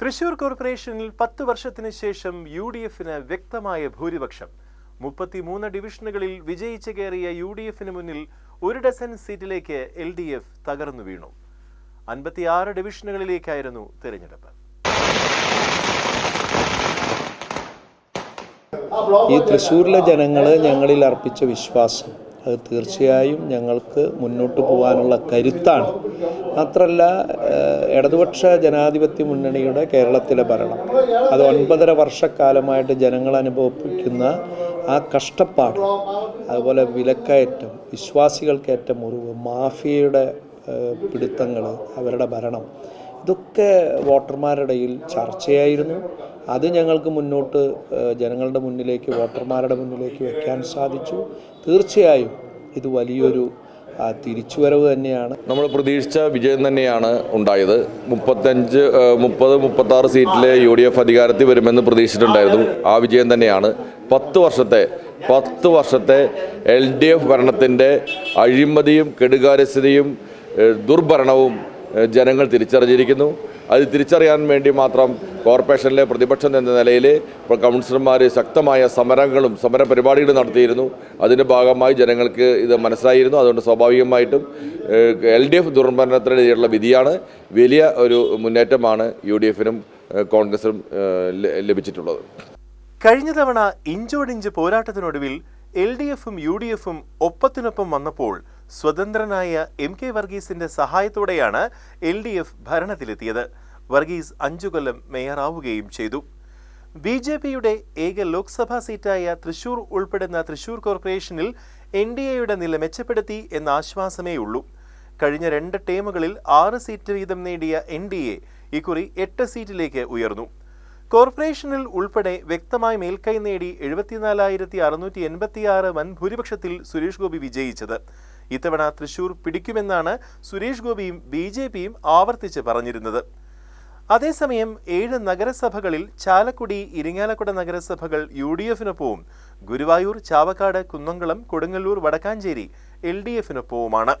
തൃശൂർ കോർപ്പറേഷനിൽ പത്ത് വർഷത്തിന് ശേഷം യു ഡി എഫിന് വ്യക്തമായ ഭൂരിപക്ഷം. മുപ്പത്തിമൂന്ന് ഡിവിഷനുകളിൽ വിജയിച്ചു കയറിയ യു ഡി എഫിന് മുന്നിൽ ഒരു ഡസൻ സീറ്റിലേക്ക് എൽ ഡി എഫ് തകർന്നു വീണു. അൻപത്തിയാറ് ഡിവിഷനുകളിലേക്കായിരുന്നു തെരഞ്ഞെടുപ്പ്. ഈ തൃശ്ശൂരിലെ ജനങ്ങൾ ഞങ്ങളിൽ അർപ്പിച്ച വിശ്വാസം അത് തീർച്ചയായും ഞങ്ങൾക്ക് മുന്നോട്ട് പോകാനുള്ള കരുത്താണ്. മാത്രമല്ല ഇടതുപക്ഷ ജനാധിപത്യ മുന്നണിയുടെ കേരളത്തിലെ ഭരണം. അത് ഒൻപതര വർഷക്കാലമായിട്ട് ജനങ്ങൾ അനുഭവിക്കുന്ന ആ കഷ്ടപ്പാട് അതുപോലെ വിലക്കയറ്റം വിശ്വാസികൾക്കേറ്റ മുറിവ് മാഫിയയുടെ പിടുത്തങ്ങൾ അവരുടെ ഭരണം. ഇതൊക്കെ വോട്ടർമാരുടെ ഇടയിൽ ചർച്ചയായിരുന്നു. അത് ഞങ്ങൾക്ക് മുന്നോട്ട് ജനങ്ങളുടെ മുന്നിലേക്ക് വോട്ടർമാരുടെ മുന്നിലേക്ക് വയ്ക്കാൻ സാധിച്ചു. തീർച്ചയായും ഇത് വലിയൊരു തിരിച്ചുവരവ് തന്നെയാണ്. നമ്മൾ പ്രതീക്ഷിച്ച വിജയം തന്നെയാണ് ഉണ്ടായത്. മുപ്പത്തഞ്ച് മുപ്പത് മുപ്പത്താറ് സീറ്റിലെ യു ഡി എഫ് അധികാരത്തിൽ വരുമെന്ന് പ്രതീക്ഷിച്ചിട്ടുണ്ടായിരുന്നു. ആ വിജയം തന്നെയാണ്. പത്ത് വർഷത്തെ പത്ത് വർഷത്തെ എൽ ഡി എഫ് ഭരണത്തിന്റെ അഴിമതിയും കെടുകാര്യസ്ഥതയും ദുർഭരണവും ജനങ്ങൾ തിരിച്ചറിഞ്ഞിരിക്കുന്നു. അത് തിരിച്ചറിയാൻ വേണ്ടി മാത്രം കോർപ്പറേഷനിലെ പ്രതിപക്ഷം എന്ന നിലയിൽ ഇപ്പോൾ കൗൺസിലർമാർ ശക്തമായ സമരങ്ങളും സമര പരിപാടികളും നടത്തിയിരുന്നു. അതിന്റെ ഭാഗമായി ജനങ്ങൾക്ക് ഇത് മനസ്സിലായിരുന്നു. അതുകൊണ്ട് സ്വാഭാവികമായിട്ടും എൽ ഡി എഫ് ദുർഭരണത്തിനെതിരെയുള്ള വിധിയാണ്. വലിയ ഒരു മുന്നേറ്റമാണ് യു ഡി എഫിനും കോൺഗ്രസിനും ലഭിച്ചിട്ടുള്ളത്. കഴിഞ്ഞ തവണ ഇഞ്ചോടിഞ്ച് പോരാട്ടത്തിനൊടുവിൽ എൽ ഡി എഫും യു ഡി എഫും ഒപ്പത്തിനൊപ്പം വന്നപ്പോൾ സ്വതന്ത്രനായ എം കെ വർഗീസിന്റെ സഹായത്തോടെയാണ് എൽ ഡി എഫ് ഭരണത്തിലെത്തിയത്. വർഗീസ് അഞ്ചു കൊല്ലം മേയറാവുകയും ചെയ്തു. ബി ജെ പിയുടെ ഏക ലോക്സഭാ സീറ്റായ തൃശൂർ ഉൾപ്പെടുന്ന തൃശൂർ കോർപ്പറേഷനിൽ എൻ ഡി എയുടെ നില മെച്ചപ്പെടുത്തി എന്ന ആശ്വാസമേ ഉള്ളൂ കഴിഞ്ഞ രണ്ട് ടേമുകളിൽ ആറ് സീറ്റ് വീതം നേടിയ എൻ ഡി എ ഇക്കുറി എട്ട് സീറ്റിലേക്ക് ഉയർന്നു. കോർപ്പറേഷനിൽ ഉൾപ്പെടെ വ്യക്തമായി മേൽക്കൈ നേടി എഴുപത്തിനാലായിരത്തി അറുന്നൂറ്റി എൺപത്തിയാറ് വൻ ഭൂരിപക്ഷത്തിൽ സുരേഷ് ഗോപി വിജയിച്ചത്. ഇത്തവണ തൃശൂർ പിടിക്കുമെന്നാണ് സുരേഷ് ഗോപിയും ബി ജെ പിയും ആവർത്തിച്ച് പറഞ്ഞിരുന്നത്. അതേസമയം ഏഴ് നഗരസഭകളിൽ ചാലക്കുടി ഇരിങ്ങാലക്കുട നഗരസഭകൾ യു ഡി എഫിനൊപ്പവും ഗുരുവായൂർ ചാവക്കാട് കുന്നംകുളം കൊടുങ്ങല്ലൂർ വടക്കാഞ്ചേരി എൽ ഡി എഫിനൊപ്പവുമാണ്.